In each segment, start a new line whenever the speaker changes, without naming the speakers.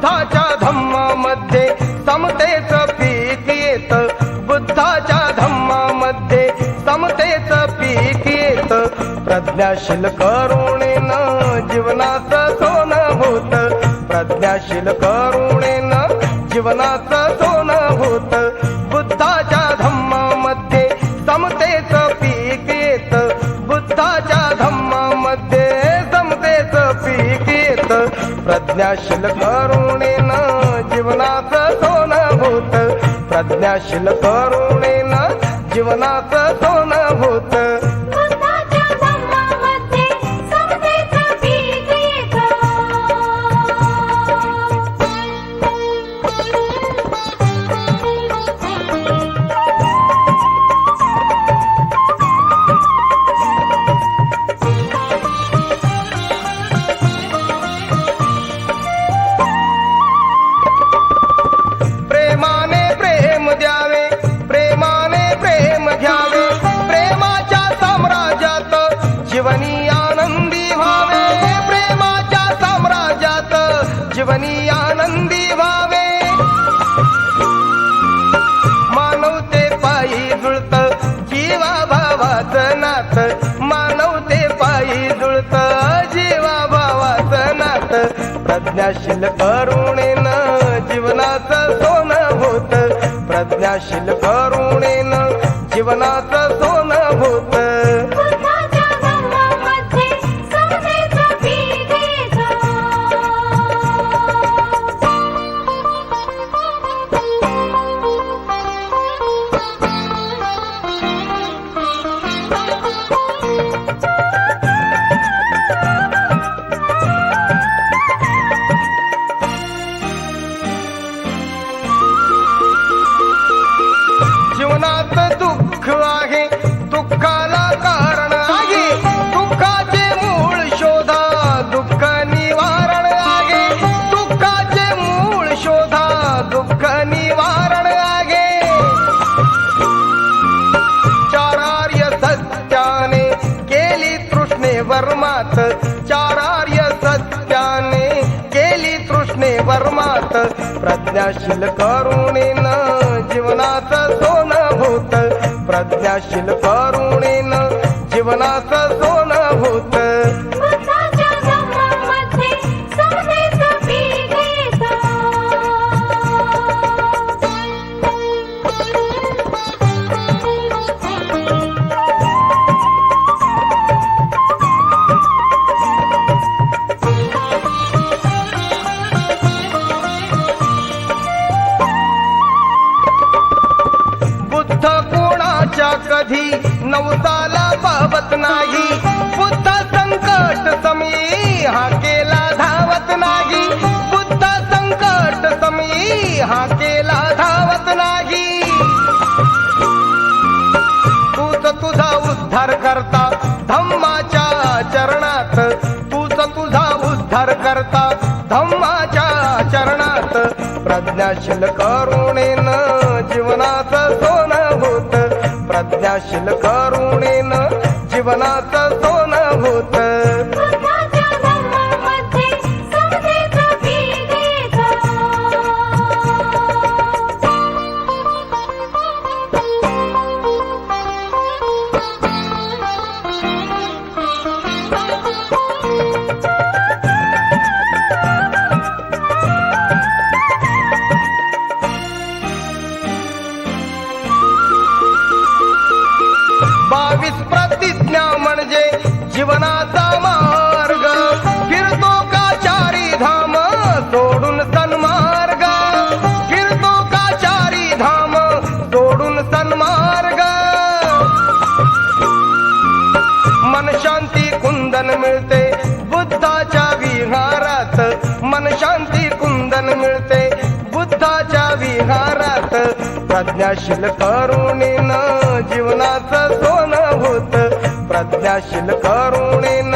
बुद्धाच्या धम्मामध्ये समतेच पीक येत. बुद्धाच्या धम्मामध्ये समतेच पीक येत. प्रज्ञाशील करुणेन जीवनात सोन भूत प्रज्ञाशील करुणेन जीवनात सोन
भूत बुद्धा प्रज्ञाशील करुणेनं
जीवनाचं सोनं भूत. प्रज्ञाशील करुणेनं जीवनाचं सोनं भूत. जीवनी आनंदी व्हावे. मानवते पायी जुळत जीवा भावात नात. मानवते पायी जुळत जीवा भावात नात. प्रज्ञाशील करुणेन जीवनाचं सोनं होत. प्रज्ञाशील करुणेन जीवनाचं सोनं वर्मात चारार्य सत्याने केली तृष्णे वर्मात. प्रज्ञाशील करुणेन जीवनाचं सोन भूत प्रज्ञाशील करुणेन जीवनाचं कधी नवसाला पावत नाही. बुद्ध संकट समी हा केला धावत नाही. बुद्ध संकट समी हा केला धावत नाही. तूच तुझा उद्धार करता धम्माच्या चरणात. तूच तुझा उद्धार करता धम्माच्या चरणात. प्रज्ञाशील करून प्रज्ञाशील करुणेनं जीवनाचं सोनं होत. बावीस प्रतिज्ञा म्हणजे जीवनाचा मार्ग. फिरतो का चारी धाम सोडून सन्मार्ग? फिरतो का चारी धाम सोडून सन्मार्ग? मन शांती कुंदन मिळते बुद्धाच्या विहारात. मन शांती कुंदन मिळते बुद्धाच्या विहारात. प्रज्ञाशील करुणेनं जीवनाचं होत. प्रज्ञाशील करुणेन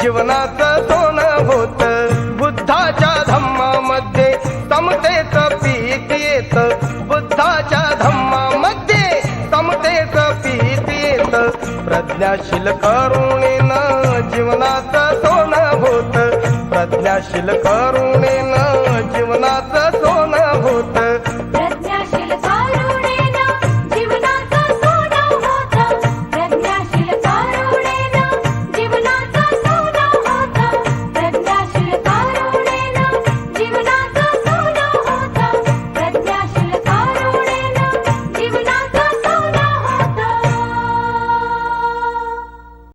जीवनाचं सोनं होत. बुद्धाच्या धम्मामध्ये समतेच पीत येत. बुद्धाच्या धम्मामध्ये समतेच पीत येत. प्रज्ञाशील करुणेन जीवनाचं सोनं होत. प्रज्ञाशील करुणेन